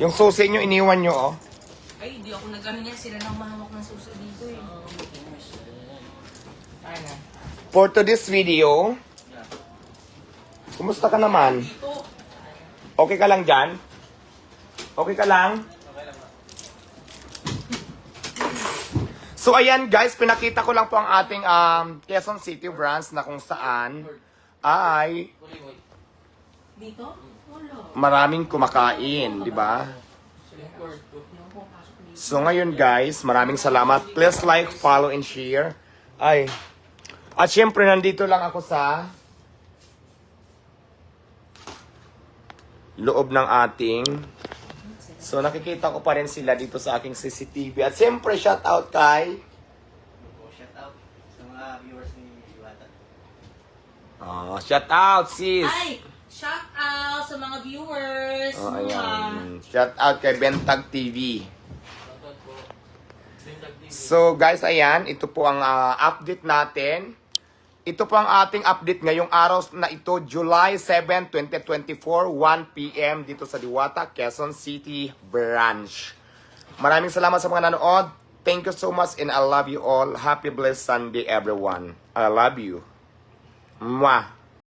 Yung susi nyo, iniwan nyo, oh. Ay, hindi ako nag-ano yan. Sila nang mahawak ng suso dito eh. Ano? For today's video, kumusta ka naman? Okay ka lang dyan? Okay ka lang? So ayan guys, pinakita ko lang po ang ating um, Quezon City branch na kung saan ay Dito? Wala. maraming kumakain, di ba? So ngayon guys, maraming salamat. Please like, follow, and share. Ay. At syempre, nandito lang ako sa loob ng ating So nakikita ko pa rin sila dito sa aking CCTV. At siyempre, shout out kay shout out sa mga viewers ni Iwata. Oh, shout out sis. Ay! Shout out sa mga viewers. Oh, ayan. Shout out kay Bentag TV. So guys, ayan, ito po ang ah, update natin. Ito po ang ating update ngayong araw na ito, July 7, 2024, 1 p.m. dito sa Diwata, Quezon City Branch. Maraming salamat sa mga nanood. Thank you so much and I love you all. Happy blessed Sunday everyone. I love you. Mwah.